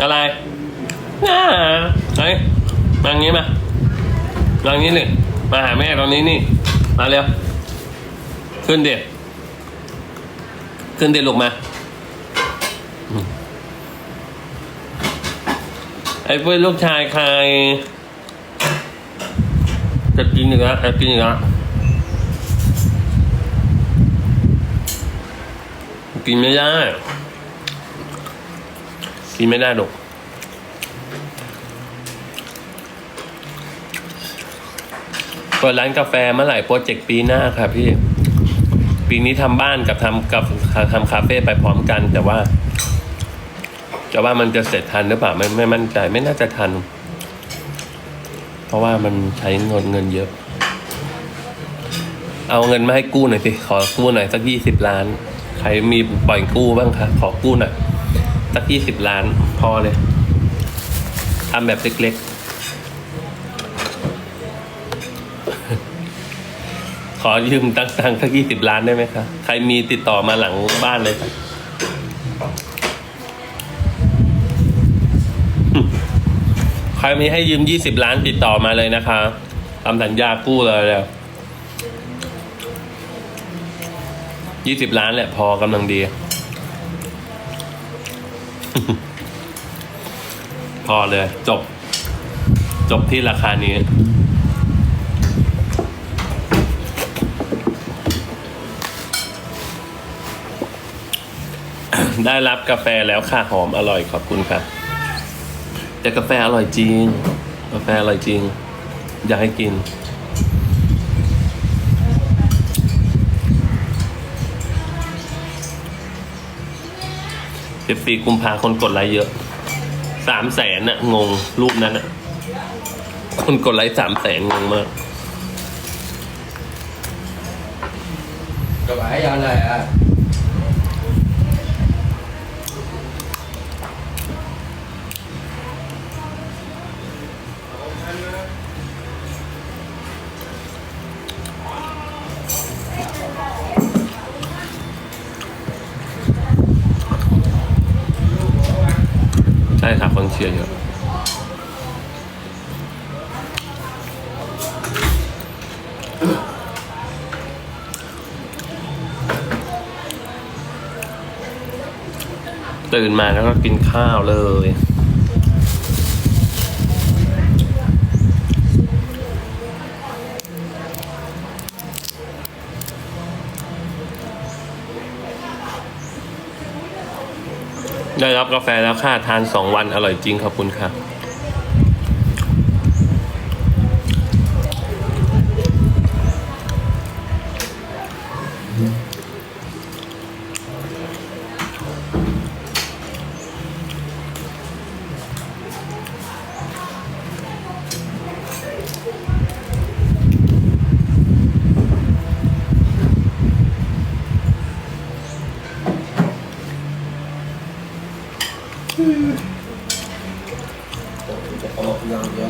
อะไรน่าไอ้มาอย่างนี้มามาองนี้เลยมาหาแม่ตรงนี้นี่ มาเร็ว ขึ้นเด็ขึ้นเด็ลูกมา ไอ้เพื่อนลูกชายใครจะกินอีกแล้วจะกินอีกแล้วกินไม่ได้ กินไม่ได้หรอกเปิดร้านกาแฟเมื่อไหร่โปรเจกต์ปีหน้าครับพี่ ปีนี้ทำบ้านกับทำกับทำคาเฟ่ไปพร้อมกัน แต่ว่าจะว่ามันจะเสร็จทันหรือเปล่าไม่ไม่มั่นใจไม่น่าจะทัน เพราะว่ามันใช้เงินเงินเยอะ เอาเงินมาให้กู้หน่อยสิขอกู้หน่อยสักยี่สิบล้าน ใครมีปล่อยกู้บ้างคะขอกู้หน่อย สักยี่สิบล้านพอเลยทำแบบเล็กๆ ขอยืมตังค์ๆสักยี่สิบล้านได้ไหมคะใครมีติดต่อมาหลังบ้านเลยค่ะใครมีให้ยืมยี่สิบล้านติดต่อมาเลยนะคะทำสัญญากู้เลยแล้วยี่สิบล้านแหละพอกำลังดี พอเลย จบ จบที่ราคานี้ ได้รับกาแฟแล้วค่ะ หอมอร่อยขอบคุณค่ะ แต่กาแฟอร่อยจริง กาแฟอร่อยจริง อยากให้กิน สิบสี่กุมภาคนกดไลค์เยอะสามแสนน่ะ งง รูปนั้นน่ะ คนกดไลค์สามแสนงงมาก Rồi bãi ra này à เชียร์เยอะตื่นมาแล้วก็กินข้าวเลย ได้รับกาแฟแล้วค่ะ ทานสองวันอร่อยจริงขอบคุณค่ะ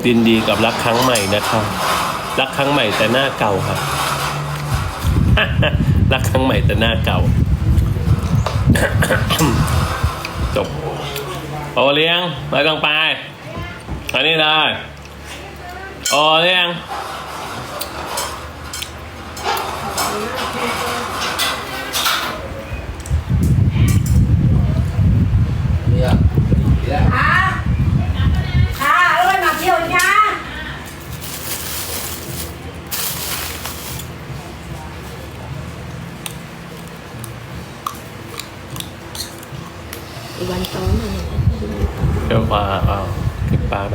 ยินดีกับรักครั้งใหม่นะคะรักครั้งใหม่แต่หน้าเก่าค่ะรักครั้งใหม่แต่หน้าเก่า จบโอเลี้ยงไม่ต้องไป อันนี้เลยโอเลี้ยง วันซ้อนอะไรเดี๋ยวปลาเอาเก็บปลาไป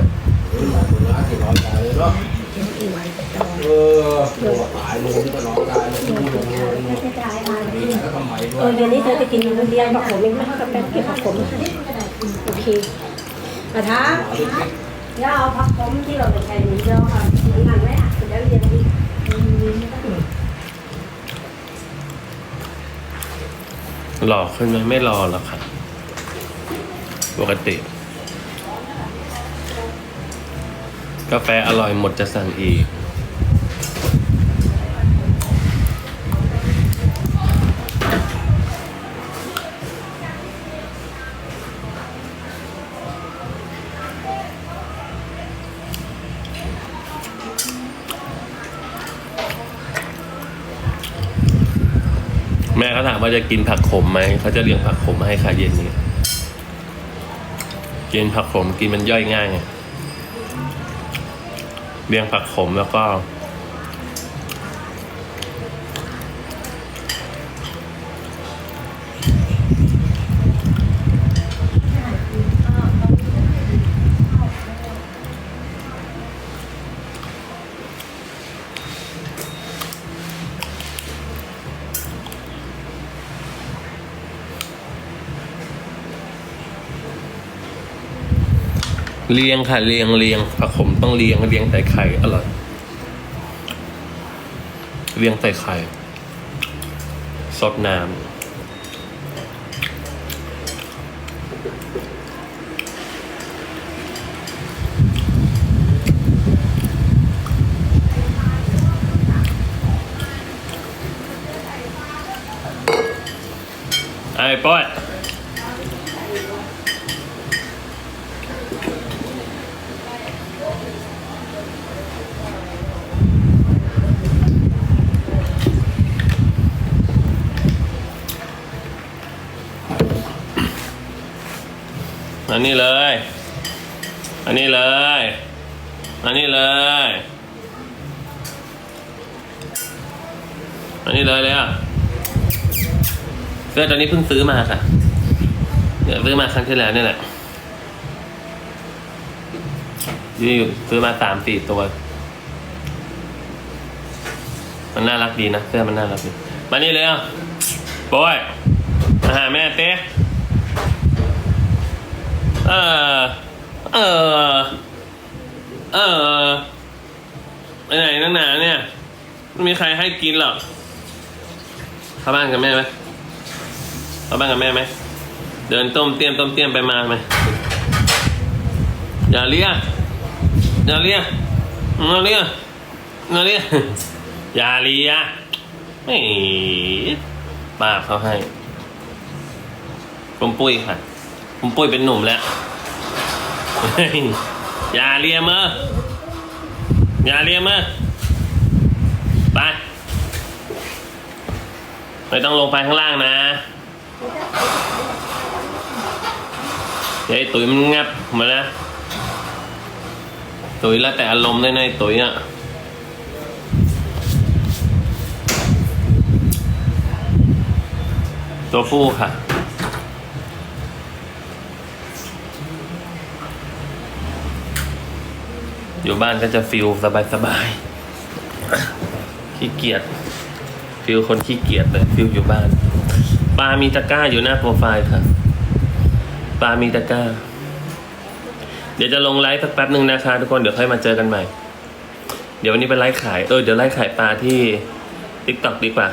Mà tôi nói thì nói cái đó อีวันซ้อน Ừ Bộ phải luôn chứ nó nói cái nó cũng luôn luôn ไม่ใช่จ่ายมาดิ Nó không mày เออ luôn เดี๋ยวนี้เธอจะกินคนเดียวบอกผมเองไม่เท่ากับแป๊บเก็บผักผมโอเคกระทะย่าเอาผักผมที่เราไปใช้นี่เดียวค่ะงานไว้อะเดี๋ยวเรียนดีหล่อขึ้นไหมไม่รอหรอกค่ะ ปกติ กาแฟอร่อยหมดจะสั่งอีก แม่เขาถามว่าจะกินผักขมไหม เขาจะเลี้ยงผักขมมาให้ค่ะเย็นนี้ กินผักขมกินมันย่อยง่ายไงเลี้ยงผักขมแล้วก็ เลียงค่ะเลียงเลียงผักขมต้องเลียงเลียงใส่ไข่อร่อยเลียงใส่ไข่ซดน้ำไอ้ป้อยอั นนี้เลย อันนี้เลย อันนี้เลย อันนี้เลยเลยอะเสื้อตัวนี้เพิ่งซื้อมาค่ะเดี๋ยซื้อมาครั้งที่แล้วนี่แหละยี่ซื้อมาสามสี่ตัว มันน่ารักดีนะเสื้อมันน่ารักดี มานี่เลยอะบอย มาหาแม่เต้ เออเออเออไปไหนนักหนาเนี่ยไม่มีใครให้กินหรอกเข้าบ้านกับแม่ไหมเข้าบ้านกับแม่ไหมเดินต้มเตี้ยมต้มเตี้ยมไปมาไหมอย่าเรียกอย่าเรียกอย่าเรียกอย่าเรียกอย่าเรียกไม่ป้าเขาให้ผมปุ้ยค่ะ ผมปุ้ยเป็นหนุ่มแล้ว อย่าเลียมืออย่าเลียมือไปไม่ต้องลงไปข้างล่างนะเดี๋ยวไอ้ตุ๋ยมันงับมานะตุ๋ยแล้วแต่อารมณ์ได้ในตุ๋ยอะตัวผู้ค่ะ อยู่บ้านก็จะฟิลสบายสบายๆขี้เกียจฟิลคนขี้เกียจเลยฟิลอยู่บ้านปลามีตะกร้าอยู่หน้าโปรไฟล์ค่ะปลามีตะกร้า เดี๋ยวจะลงไลฟ์สักแป๊บหนึ่งนะคะทุกคนเดี๋ยวค่อยมาเจอกันใหม่ เดี๋ยววันนี้ไปไลฟ์ขายเออเดี๋ยวไลฟ์ขายปลาที่ t ิ k t o k ดีกว่า